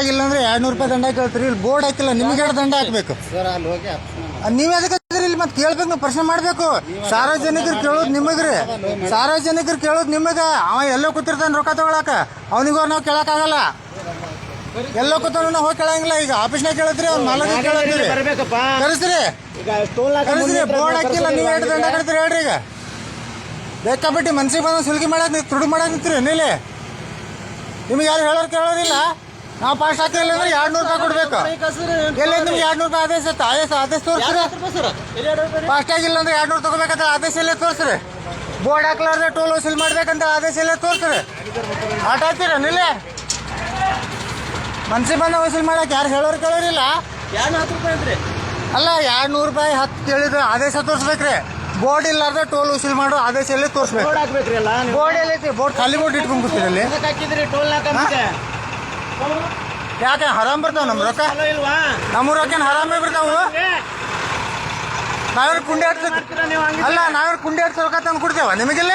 ಆಗಿಲ್ಲ ಅಂದ್ರೆ ಎರಡ್ ನೂರು ರೂಪಾಯಿ ದಂಡ ಕೇಳ್ತೀರಿ ಇಲ್ಲಿ ಬೋರ್ಡ್ ಹಾಕಿಲ್ಲ ನಿಮಗೆ ದಂಡ ಹಾಕ್ಬೇಕು. ಸರ್ ಅಲ್ಲಿ ಹೋಗಿ ಆಪ್ಷನ್ ಅದ್ ನೀವ್ ಅದಕ್ಕೆ ಇಲ್ಲಿ ಮತ್ತೆ ಕೇಳ್ಬೇಕು ನೀವು ಪ್ರಶ್ನೆ ಮಾಡ್ಬೇಕು. ಸಾರ್ವಜನಿಕರು ಕೇಳೋದು ನಿಮಗ್ರಿ. ಸಾರ್ವಜನಿಕರು ಕೇಳೋದು ನಿಮಗ. ಅವ ಎಲ್ಲೋ ಕೂತಿರ್ತಾನೆ ರೊಕ್ಕ ತಗೊಳಕ. ಅವನಿಗೂ ನಾವು ಕೇಳಕ್ಕಾಗಲ್ಲ. ಎಲ್ಲೋ ಕೂತಾನ ನಾವು ಹೋಗಿ ಕೇಳಂಗಿಲ್ಲ. ಈಗ ಆಫೀಸ್ನಾಗ ಕೇಳಿದ್ರಿ ಅವ್ನ ಮಾಲಕ ಕೇಳಿದ್ರಿ. ಕರೆಸ್ರಿ. ಕರೆಸ್ರಿ ಬೋರ್ಡ್ ಹಾಕಿಲ್ಲ ನೀವು ಎರಡು ದಂಡ ಕಟ್ತೀರಿ ಹೇಳ್ರಿ ಈಗ. ಬೇಕಾಬಿಟ್ಟು ಮನ್ಸಿಗೆ ಬಂದ ಸುಲ್ಗಿ ಮಾಡಕ್ ನೀವು ತುಡು ಮಾಡಕ್ ನಿಂತ್ರಿ ನೀಲಿ ನಿಮ್ಗೆ ಯಾರು ಹೇಳೋರು ಕೇಳೋರಿಲ್ಲ? ನಾವು ಪಾಸ್ ಹಾಕಿಲ್ಲ ಅಂದ್ರೆ ಎರಡು ನೂರು ರೂಪಾಯಿ ಕೊಡ್ಬೇಕು. ಎಲ್ಲಿ ನಿಮ್ಗೆ ಎರಡು ನೂರು ರೂಪಾಯಿ ಆದೇಶ ಇತ್ತು? ಆದೇಶ ಆದೇಶ ತೋರಿಸ್ರಿ. ಫಾಸ್ಟ್ ಆಗಿಲ್ಲ ಅಂದ್ರೆ ಎರಡು ನೂರು ತಗೋಬೇಕಂತ ಆದೇಶ ಇಲ್ಲೇ ತೋರಿಸ್ರಿ. ಬೋರ್ಡ್ ಹಾಕ್ಲಾರ್ದೆ ಟೋಲ್ ವಸೂಲ್ ಮಾಡ್ಬೇಕಂತ ಆದೇಶ ಇಲ್ಲೇ ತೋರಿಸ್ರಿ. ಆಟ ಆಗ್ತೀರ ನಿಲ್ಲೇ? ಮನ್ಸಿ ಬಂದ ವಸೂಲ್ ಮಾಡಕ್ಕೆ ಯಾರು ಹೇಳೋರು ಕೇಳೋರಿಲ್ಲ. ಅಲ್ಲ ಎರಡು ನೂರು ರೂಪಾಯಿ ಹತ್ತು ಕೇಳಿದ್ರೆ ಆದೇಶ ತೋರಿಸ್ಬೇಕ್ರಿ. ಬೋರ್ಡ್ ಇಲ್ಲಾರ್ದೆ ಟೋಲ್ ವಸೂಲ್ ಮಾಡೋ ಆದೇಶ ಇಲ್ಲೇ ತೋರಿಸ್ಬೇಕು? ಬೋರ್ಡ್ ಎಲ್ಲೈತಿ ಬೋರ್ಡ್ ಖಾಲಿ ಬೋರ್ಡ್ ಇಟ್ಕೊಂಡ್ ಕೂತೀರಿ ಯಾಕೆ ಹರಾಮ್ ಬರ್ತಾವ ನಮ್ಮ ರೊಕ್ಕ? ಇಲ್ವಾ ನಮ್ಮ ರೊಕ್ಕ ಹರಾಮೇ ಬರ್ತಾವು ನಾವ್ರ ಕುಂಡಿ ನೀವು ಹಂಗೆ ಅಲ್ಲ ನಾವ್ರ ಕುಂಡಿ ಆಡ್ಸ ರೊಕ್ಕ ತಂದು ಕೊಡ್ತೇವ ನಿಮಗಿಲ್ಲ?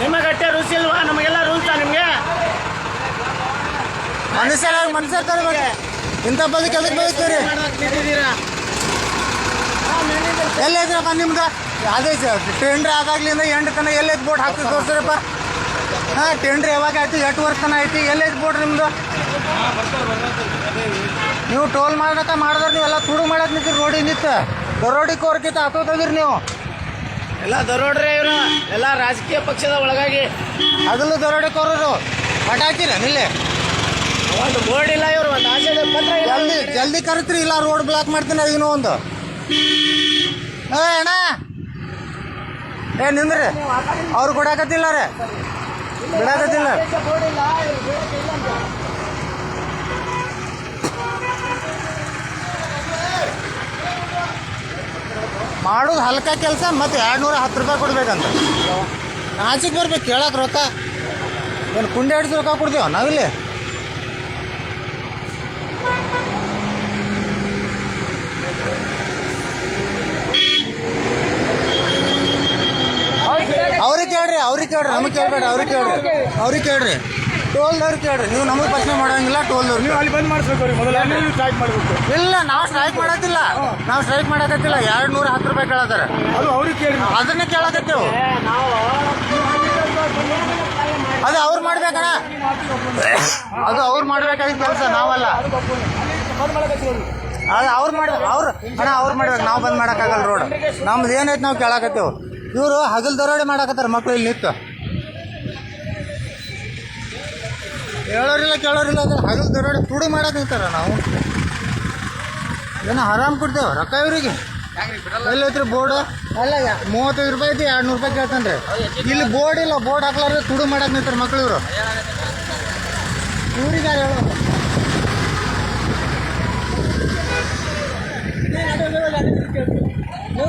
ನಿಮಗೆ ಅಟ್ಟೆ ರೂಲ್ಸ್ ಇಲ್ವಾ? ನಮಗೆಲ್ಲ ರೂಲ್ಸಾ ನಿಮ್ಗೆ? ಮನುಷ್ಯರ ಮನುಷ್ಯರ ತರಬೇಕು ಇಂಥ ಬದುಕು ಎದಕ್ಕೆ ಬದುಕ್ತೀರಿ? ಎಲ್ಲೈತ್ರಪ್ಪ ನಿಮ್ದು? ಅದೇ ಟೆಂಡ್ರ್ ಆದಾಗ್ಲಿಂದ ಎಂಟು ತನಕ ಎಲ್ಲೈತ್ ಬೋಟ್ ಹಾಕಿ ತೋರಿಸ್ರಪ್ಪ ಹಾಂ ಟೆಂಡ್ರ್ ಯಾವಾಗ ಆಯ್ತು? ಎಷ್ಟು ವರ್ಷ ತನಕ ಐತಿ ಎಲ್ಲೈತಿ ಬಿಡ್ರಿ ನಿಮ್ದು? ನೀವು ಟೋಲ್ ಮಾಡಕ ಮಾಡಿದ್ರೆ ನೀವೆಲ್ಲ ತುಡು ಮಾಡಕ್ ನಿಂತೀರಿ ರೋಡಿಗೆ ನಿಂತು. ದರೋಡಿ ಕೋರ್ಕಿತ ನೀವು. ಎಲ್ಲ ದರೋಡ್ರೆ ಇವರು. ಎಲ್ಲ ರಾಜಕೀಯ ಪಕ್ಷದ ಒಳಗಾಗಿ. ಅದಲ್ಲೂ ದರೋಡಿ ಕೋರರು. ಪಟಾಕಿರ ನಿಲ್ಲೆ. ಒಂದು ಬೋರ್ಡ್ ಇಲ್ಲ ಇವರು ಒಂದು ಆಸೆ ಪತ್ರ ಜಲ್ದಿ ಜಲ್ದಿ ಕರಿತ್ರಿ ಇಲ್ಲ ರೋಡ್ ಬ್ಲಾಕ್ ಮಾಡ್ತೀನಿ ಅದನ್ನೂ ಒಂದು. ಏ ಅಣ್ಣ. ಏ ನಿಂದ್ರಿ. ಅವ್ರು ಕೊಡಾಕತ್ತಿಲ್ಲ ರೀ. ಬಿಡಾಕತ್ತಿಲ್ಲ. ಮಾಡೋದು ಹಲ್ಕ ಕೆಲಸ ಮತ್ತೆ ಎರಡು ನೂರ ಹತ್ತು ರೂಪಾಯಿ ಕೊಡ್ಬೇಕಂತ. ಆಚೆಗೆ ಬರ್ಬೇಕು ಕೇಳಕ್ಕೆ ರೊಕ್ಕ. ಏನು ಕುಂಡೆ ಹಿಡಿದು ರೊಕ್ಕ ಕೊಡ್ತೀವ ನಾವಿಲ್ಲಿ? ಅವ್ರಿಗೆ ಕೇಳ್ರಿ ಅವ್ರಿಗೆ ಕೇಳ್ರಿ ನಮಗೆ ಕೇಳ್ಬೇಡ ಅವ್ರಿಗೆ ಕೇಳ್ರಿ. ಅವ್ರಿಗೆ ಕೇಳ್ರಿ. ಟೋಲ್ದವ್ರಿಗೆ ಕೇಳ್ರಿ ನೀವು ನಮಗೆ ಪ್ರಶ್ನೆ ಮಾಡೋಂಗಿಲ್ಲ ಟೋಲ್ದವ್ರು ನೀವು ಅಲ್ಲಿ ಬಂದ್ ಮಾಡಿಸ್ಬೇಕು ಅವ್ರಿಗೆ ಮೊದಲ. ನೀವು ಸ್ಟ್ರೈಕ್ ಮಾಡಬೇಕು. ಇಲ್ಲ ನಾವು ಸ್ಟ್ರೈಕ್ ಮಾಡತ್ತಿಲ್ಲ ನಾವು ಸ್ಟ್ರೈಕ್ ಮಾಡಕತ್ತಿಲ್ಲ ಎರಡು ನೂರ ಹತ್ತು ರೂಪಾಯಿ ಕೇಳತ್ತಾರ. ಅದು ಅವ್ರಿಗೆ ಕೇಳಿ ಅದನ್ನೇ ಕೇಳಕತ್ತೇವು. ಅದು ಅವ್ರು ಮಾಡ್ಬೇಕಣ. ಅದು ಅವ್ರು ಮಾಡ್ಬೇಕಾಗಿದ್ದ ಕೆಲಸ ನಾವಲ್ಲ. ಅದು ಅವ್ರು ಮಾಡ್ಬೇಕು ಅವ್ರು ಅಣ್ಣ ಅವ್ರು ಮಾಡ್ಬೇಕು ನಾವು ಬಂದ್ ಮಾಡೋಕ್ಕಾಗಲ್ಲ ರೋಡ್. ನಮ್ದು ಏನೈತೆ ನಾವು ಕೇಳಕತ್ತೇವು. ಇವರು ಹಗಲ್ ದರೋಡೆ ಮಾಡಾಕತ್ತಾರ ಮಕ್ಳು ಇಲ್ಲಿ ನಿಂತು. ಹೇಳೋರಿಲ್ಲ ಕೇಳೋರಿಲ್ಲ ಅಂದ್ರೆ ಹಗಲ್ ದರೋಡೆ ತುಡಿ ಮಾಡಕ್ ನಿಂತಾರ ನಾವು. ಏನೋ ಆರಾಮ್ ಕೊಡ್ತೇವೆ ರೊಕ್ಕ ಇವರಿಗೆ. ಎಲ್ಲೈತ್ರಿ ಬೋರ್ಡ್? ಅಲ್ಲ ಮೂವತ್ತೈದು ರೂಪಾಯಿ ಐತಿ ಎರಡು ನೂರು ರೂಪಾಯಿ ಕೇಳ್ತಾನೆ ಇಲ್ಲಿ ಬೋರ್ಡ್ ಇಲ್ಲ ಬೋರ್ಡ್ ಹಾಕ್ಲಾರ್ದೆ ತುಡು ಮಾಡಕ್ ನಿಂತಾರ ಮಕ್ಳು ಇವರು. ಇವ್ರಿಗೆ ಯಾರು ಹೇಳೋದು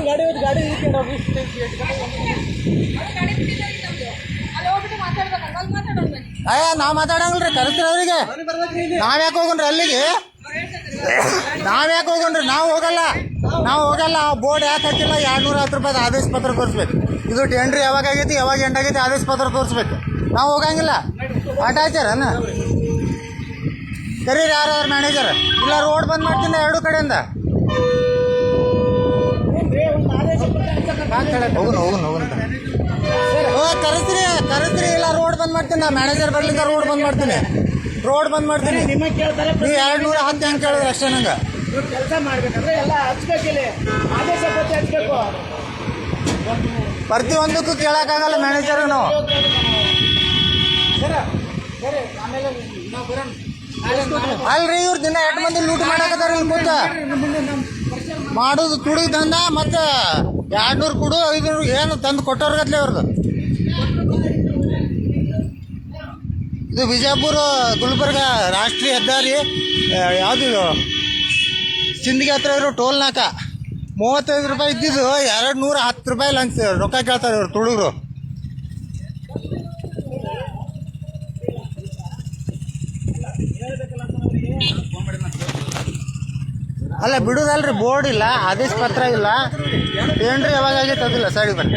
ಗಾಡಿ ಗಾಡಿ ಮಾತಾಡೋಣ ಬನ್ನಿ ಅಯ್ಯ, ನಾವು ಮಾತಾಡಂಗಿಲ್ರಿ ಕರೆಸ್ತೀರ ಅವರಿಗೆ ನಾವ್ ಯಾಕೆ ಹೋಗಣ್ರಿ ಅಲ್ಲಿಗೆ? ನಾವ್ ಯಾಕೆ ಹೋಗಣ್ರಿ? ನಾವು ಹೋಗಲ್ಲ. ನಾವು ಹೋಗಲ್ಲ. ಆ ಬೋರ್ಡ್ ಯಾಕೆ ಹಾಕಿಲ್ಲ? ಎರಡು ನೂರ ಹತ್ತು ರೂಪಾಯಿ ಆದೇಶ ಪತ್ರ ತೋರಿಸ್ಬೇಕು. ಇದು ಟೆಂಡ್ರಿ ಯಾವಾಗ ಆಗೈತಿ, ಯಾವಾಗ ಎಂಡ್ ಆಗೈತಿ ಆದೇಶ ಪತ್ರ ತೋರಿಸ್ಬೇಕು. ನಾವು ಹೋಗಂಗಿಲ್ಲ. ಆಟ ಆಚಾರನ ಕರೀರಿ ಯಾರು ಮ್ಯಾನೇಜರ್ ಇಲ್ಲ ರೋಡ್ ಬಂದ್ ಮಾಡ್ತೀನಿ ಎರಡು ಕಡೆಯಿಂದ. ಹೋಗುನ್ ಹೋಗುನ್ ಹೋಗುನ್ ಓ ಕರೆಸ್ರಿ ಕರೆಸ್ರಿ ಇಲ್ಲ ರೋಡ್ ಬಂದ್ ಮಾಡ್ತೀನಿ ನಾ ಮ್ಯಾನೇಜರ್ ಬರ್ಲಿಕ್ಕೆ ರೋಡ್ ಬಂದ್ ಮಾಡ್ತೀನಿ. ರೋಡ್ ಬಂದ್ ಮಾಡ್ತೀನಿ. ನಿಮಗೆ ಕೇಳ್ತಾರೆ ನೀವು ಎರಡು ನೂರ ಹತ್ತು ಹೆಂಗೆ ಕೇಳಿದ್ರೆ ಅಷ್ಟೇ ನಂಗೆ. ನೀವು ಕೆಲಸ ಮಾಡ್ಬೇಕಂದ್ರೆ ಎಲ್ಲ ಹಚ್ಬೇಕಿಲ್ಲಿ. ಆದೇಶ ಪತ್ರ ಹಚ್ಬೇಕು. ಪ್ರತಿಯೊಂದಕ್ಕೂ ಕೇಳಕ್ಕಾಗಲ್ಲ ಮ್ಯಾನೇಜರ್ ನಾವು ಅಲ್ರಿ ಇವ್ರು ದಿನ ಎಂಟು ಮಂದಿ ಲೂಟ್ ಮಾಡಕತ್ತಾರ ಇಲ್ಲಿ ಕೂತ. ಮಾಡೋದು ತುಡಿ ದಂದ ಮತ್ತೆ ಎರಡು ನೂರು ಕೊಡು, ಐದುನೂರು, ಏನು ತಂದು ಕೊಟ್ಟವ್ರಿಗತ್ಲೆ ಅವ್ರದ್ದು ಇದು ಬಿಜಾಪುರ, ಗುಲ್ಬರ್ಗ ರಾಷ್ಟ್ರೀಯ ಹೆದ್ದಾರಿ ಯಾವುದು ಸಿಂಧಿಗೆ ಹತ್ರ ಇರೋ ಟೋಲ್ ನಾಕ ಮೂವತ್ತೈದು ರೂಪಾಯಿ ಇದ್ದಿದ್ದು ಎರಡು ನೂರ ಹತ್ತು ರೂಪಾಯಿ ಲಂಚ್, ರೊಕ್ಕ ಕೇಳ್ತಾರೆ ಇವ್ರು ತುಳುಗರು ಅಲ್ಲ ಬಿಡುದಲ್ರಿ ಬೋರ್ಡ್ ಇಲ್ಲ ಆದೇಶ ಪತ್ರ ಇಲ್ಲ. ಏನ್ರಿ ಯಾವಾಗ ಆಗೈತೆ ಅದಿಲ್ಲ ಸೈಡ್ ಬರ್ರಿ.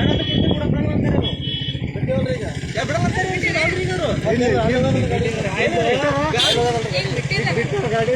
ಗಾಡಿ